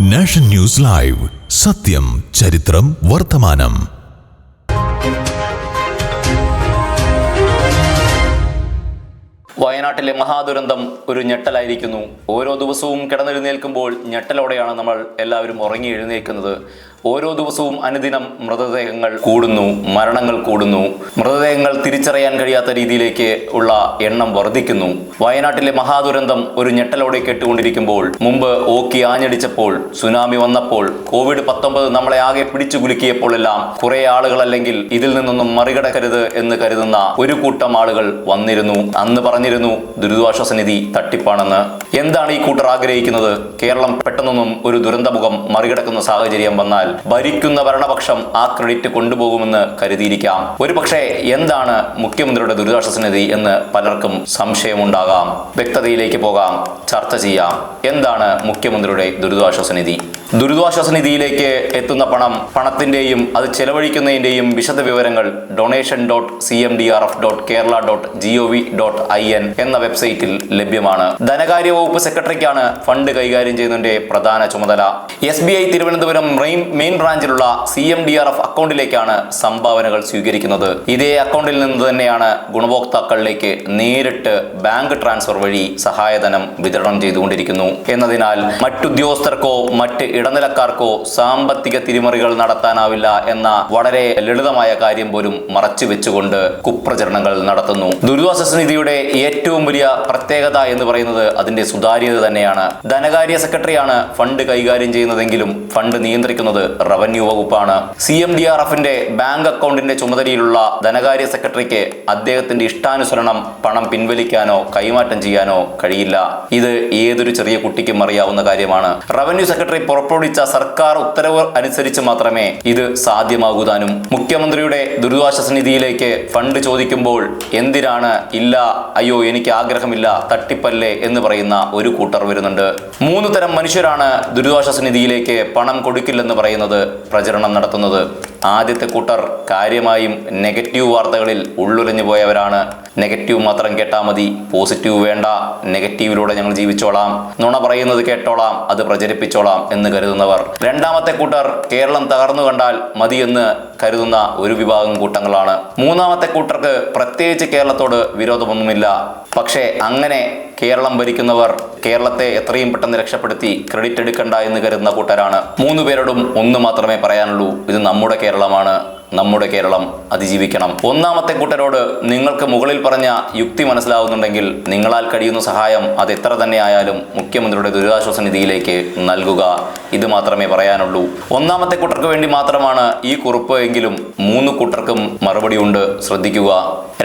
Nation news live. സത്യം ചരിത്രം വർത്തമാനം. വയനാട്ടിലെ മഹാദുരന്തം ഒരു ഞെട്ടലായിരിക്കുന്നു. ഓരോ ദിവസവും കിടന്നെഴുന്നേൽക്കുമ്പോൾ ഞെട്ടലോടെയാണ് നമ്മൾ എല്ലാവരും ഉറങ്ങി എഴുന്നേൽക്കുന്നത്. ഓരോ ദിവസവും അനുദിനം മൃതദേഹങ്ങൾ കൂടുന്നു മരണങ്ങൾ കൂടുന്നു. മൃതദേഹങ്ങൾ തിരിച്ചറിയാൻ കഴിയാത്ത രീതിയിലേക്ക് ഉള്ള എണ്ണം വർദ്ധിക്കുന്നു. വയനാട്ടിലെ മഹാദുരന്തം ഒരു ഞെട്ടലോടെ കേട്ടുകൊണ്ടിരിക്കുമ്പോൾ മുമ്പ് ഓക്കി ആഞ്ഞടിച്ചപ്പോൾ സുനാമി വന്നപ്പോൾ കോവിഡ് പത്തൊമ്പത് നമ്മളെ ആകെ പിടിച്ചു കുലുക്കിയപ്പോഴെല്ലാം കുറെ ആളുകൾ അല്ലെങ്കിൽ ഇതിൽ നിന്നൊന്നും മറികടക്കരുത് എന്ന് കരുതുന്ന ഒരു കൂട്ടം ആളുകൾ വന്നിരുന്നു. അന്ന് പറഞ്ഞിരുന്നു ദുരിതാശ്വാസ നിധി തട്ടിപ്പാണെന്ന്. എന്താണ് ഈ കൂട്ടർ ആഗ്രഹിക്കുന്നത്? കേരളം പെട്ടെന്നൊന്നും ഒരു ദുരന്തമുഖം മറികടക്കുന്ന സാഹചര്യം വന്നാൽ ഭരിക്കുന്ന ഭരണപക്ഷം ആ ക്രെഡിറ്റ് കൊണ്ടുപോകുമെന്ന് കരുതിയിരിക്കാം. ഒരുപക്ഷെ എന്താണ് മുഖ്യമന്ത്രിയുടെ ദുരിതാശ്വാസ നിധി എന്ന് പലർക്കും സംശയമുണ്ടാകാം. വ്യക്തതയിലേക്ക് പോകാം. ചർച്ച ചെയ്യാം. എന്താണ് മുഖ്യമന്ത്രിയുടെ ദുരിതാശ്വാസ നിധി? ദുരിതാശ്വാസ നിധിയിലേക്ക് എത്തുന്ന പണം പണത്തിന്റെയും അത് ചെലവഴിക്കുന്നതിന്റെയും വിശദ വിവരങ്ങൾ donation dot C M D R F dot Kerala dot G O V dot I N എന്ന വെബ്സൈറ്റിൽ ലഭ്യമാണ്. ധനകാര്യ വകുപ്പ് സെക്രട്ടറിക്കാണ് ഫണ്ട് കൈകാര്യം ചെയ്യുന്നതിന്റെ പ്രധാന ചുമതല. S B I Thiruvananthapuram main main ബ്രാഞ്ചിലുള്ള C M D R F അക്കൗണ്ടിലേക്കാണ് സംഭാവനകൾ സ്വീകരിക്കുന്നത്. ഇതേ അക്കൗണ്ടിൽ നിന്ന് തന്നെയാണ് ഗുണഭോക്താക്കളിലേക്ക് നേരിട്ട് ബാങ്ക് ട്രാൻസ്ഫർ വഴി സഹായധനം വിതരണം ചെയ്തുകൊണ്ടിരിക്കുന്നു. എന്നതിനാൽ മറ്റുദ്യോഗസ്ഥർക്കോ മറ്റ് ഇടനിലക്കാർക്കോ സാമ്പത്തിക തിരിമറികൾ നടത്താനാവില്ല എന്ന വളരെ ലളിതമായ കാര്യം പോലും മറച്ചു വെച്ചുകൊണ്ട് കുപ്രചരണങ്ങൾ നടത്തുന്നു. ദുരിതാശ്വാസ നിധിയുടെ ഏറ്റവും വലിയ പ്രത്യേകത എന്ന് പറയുന്നത് അതിന്റെ സുതാര്യത തന്നെയാണ്. ധനകാര്യ സെക്രട്ടറിയാണ് ഫണ്ട് കൈകാര്യം ചെയ്യുന്നതെങ്കിലും ഫണ്ട് നിയന്ത്രിക്കുന്നത് റവന്യൂ വകുപ്പാണ്. സി എം ഡി ആർ എഫിന്റെ ബാങ്ക് അക്കൗണ്ടിന്റെ ചുമതലയിലുള്ള ധനകാര്യ സെക്രട്ടറിക്ക് അദ്ദേഹത്തിന്റെ ഇഷ്ടാനുസരണം പണം പിൻവലിക്കാനോ കൈമാറ്റം ചെയ്യാനോ കഴിയില്ല. ഇത് ഏതൊരു ചെറിയ കുട്ടിക്കും അറിയാവുന്ന കാര്യമാണ്. റവന്യൂ സെക്രട്ടറി പുറപ്പെടുവിച്ച സർക്കാർ ഉത്തരവ് അനുസരിച്ച് മാത്രമേ ഇത് സാധ്യമാകുതാനും. മുഖ്യമന്ത്രിയുടെ ദുരിതാശ്വാസ നിധിയിലേക്ക് ഫണ്ട് ചോദിക്കുമ്പോൾ എന്തിനാണ് ഇല്ല അയ്യോ എനിക്ക് ആഗ്രഹമില്ല തട്ടിപ്പല്ലേ എന്ന് പറയുന്ന ഒരു കൂട്ടർ വരുന്നുണ്ട്. മൂന്ന് തരം മനുഷ്യരാണ് ദുരിതാശ്വാസ നിധിയിലേക്ക് പണം കൊടുക്കില്ലെന്ന് പറയുന്നത്. പ്രചരണം നടത്തുന്നത്. ആദ്യത്തെ കൂട്ടർ കാര്യമായും നെഗറ്റീവ് വാർത്തകളിൽ ഉള്ളുരഞ്ഞു പോയവരാണ്. നെഗറ്റീവ് മാത്രം കേട്ടാൽ മതി. പോസിറ്റീവ് വേണ്ട. നെഗറ്റീവിലൂടെ ഞങ്ങൾ ജീവിച്ചോളാം. നുണ പറയുന്നത് കേട്ടോളാം. അത് പ്രചരിപ്പിച്ചോളാം എന്ന് കരുതുന്നവർ. രണ്ടാമത്തെ കൂട്ടർ കേരളം തകർന്നു കണ്ടാൽ മതിയെന്ന് കരുതുന്ന ഒരു വിഭാഗം കൂട്ടങ്ങളാണ്. മൂന്നാമത്തെ കൂട്ടർക്ക് പ്രത്യേകിച്ച് കേരളത്തോട് വിരോധമൊന്നുമില്ല. പക്ഷേ അങ്ങനെ കേരളം ഭരിക്കുന്നവർ കേരളത്തെ എത്രയും പെട്ടെന്ന് രക്ഷപ്പെടുത്തി ക്രെഡിറ്റ് എടുക്കണ്ട എന്ന് കരുതുന്ന കൂട്ടരാണ്. മൂന്ന് പേരോടും ഒന്ന് മാത്രമേ പറയാനുള്ളൂ ഇത് നമ്മുടെ കേരളമാണ് നമ്മുടെ കേരളം അതിജീവിക്കണം. ഒന്നാമത്തെ കൂട്ടരോട് നിങ്ങൾക്ക് മുകളിൽ പറഞ്ഞ യുക്തി മനസ്സിലാവുന്നുണ്ടെങ്കിൽ നിങ്ങളാൽ കഴിയുന്ന സഹായം അത് എത്ര തന്നെ ആയാലും മുഖ്യമന്ത്രിയുടെ ദുരിതാശ്വാസ നിധിയിലേക്ക് നൽകുക. ഇത് മാത്രമേ പറയാനുള്ളൂ. ഒന്നാമത്തെ കൂട്ടർക്ക് വേണ്ടി മാത്രമാണ് ഈ കുറിപ്പ് എങ്കിലും മൂന്ന് കൂട്ടർക്കും മറുപടി ഉണ്ട് ശ്രദ്ധിക്കുക.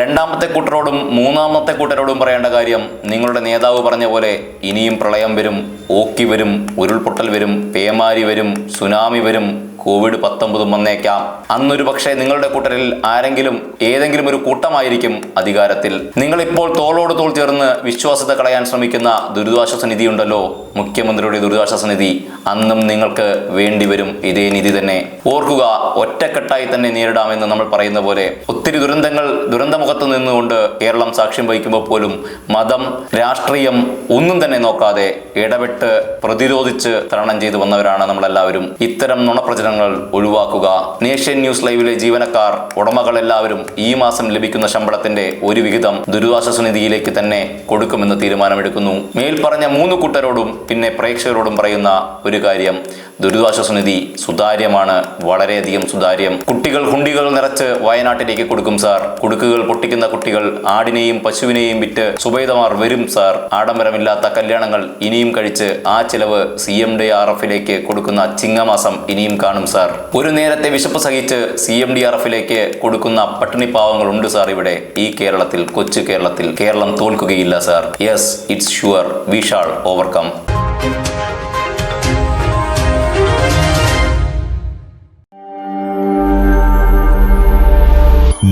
രണ്ടാമത്തെ കൂട്ടരോടും മൂന്നാമത്തെ കൂട്ടരോടും പറയേണ്ട കാര്യം നിങ്ങളുടെ നേതാവ് പറഞ്ഞ പോലെ ഇനിയും പ്രളയം വരും ഓക്കി വരും ഉരുൾപൊട്ടൽ വരും പേമാരി വരും സുനാമി വരും കോവിഡ് പത്തൊമ്പതും വന്നേക്കാം. അന്നൊരു പക്ഷേ നിങ്ങളുടെ കൂട്ടരിൽ ആരെങ്കിലും ഏതെങ്കിലും ഒരു കൂട്ടമായിരിക്കും അധികാരത്തിൽ. നിങ്ങളിപ്പോൾ തോളോട് തോൾ ചേർന്ന് വിശ്വാസത കളയാൻ ശ്രമിക്കുന്ന ദുരിതാശ്വാസ നിധി ഉണ്ടല്ലോ മുഖ്യമന്ത്രിയുടെ ദുരിതാശ്വാസ നിധി അന്നും നിങ്ങൾക്ക് വേണ്ടിവരും. ഇതേ നിധി തന്നെ ഓർക്കുക ഒറ്റക്കെട്ടായി തന്നെ നേരിടാമെന്ന് നമ്മൾ പറയുന്ന പോലെ ഒത്തിരി ദുരന്തങ്ങൾ ദുരന്തമുഖത്ത് നിന്നുകൊണ്ട് കേരളം സാക്ഷ്യം വഹിക്കുമ്പോൾ പോലും മതം രാഷ്ട്രീയം ഒന്നും തന്നെ നോക്കാതെ ഇടപെട്ട് പ്രതിരോധിച്ച് തരണം ചെയ്തു വന്നവരാണ് നമ്മളെല്ലാവരും. ഇത്തരം നുണപ്രചരണങ്ങൾ ഒഴിവാക്കുക. നേഷ്യൻ ന്യൂസ് ലൈവിലെ ജീവനക്കാർ ഉടമകൾ എല്ലാവരും ഈ മാസം ലഭിക്കുന്ന ശമ്പളത്തിന്റെ ഒരു വിഹിതം ദുരിതാശ്വാസ നിധിയിലേക്ക് തന്നെ കൊടുക്കുമെന്ന് തീരുമാനമെടുക്കുന്നു. മേൽപ്പറഞ്ഞ മൂന്ന് കൂട്ടരോടും പിന്നെ പ്രേക്ഷകരോടും പറയുന്ന ഒരു കാര്യം ദുരിതാശ്വാസ നിധി സുതാര്യമാണ് വളരെയധികം സുതാര്യം. കുട്ടികൾ ഹുണ്ടികൾ നിറച്ച് വയനാട്ടിലേക്ക് കൊടുക്കും സാർ. കുടുക്കുകൾ പൊട്ടിക്കുന്ന കുട്ടികൾ ആടിനെയും പശുവിനെയും വിറ്റ് സുബൈദമാർ വരും സാർ. ആഡംബരമില്ലാത്ത കല്യാണങ്ങൾ ഇനിയും കഴിച്ച് ആ ചിലവ് സി എം ഡി ആർ എഫിലേക്ക് കൊടുക്കുന്ന ചിങ്ങമാസം ഇനിയും കാണും സാർ. ഒരു നേരത്തെ വിശപ്പ് സഹിച്ച് സി എം ഡി ആർ എഫിലേക്ക് കൊടുക്കുന്ന പട്ടിണി പാവങ്ങളുണ്ട് സാർ ഇവിടെ. ഈ കേരളത്തിൽ കൊച്ചു കേരളത്തിൽ Keralam തോൽക്കുകയില്ല sir. Yes it's sure we overcome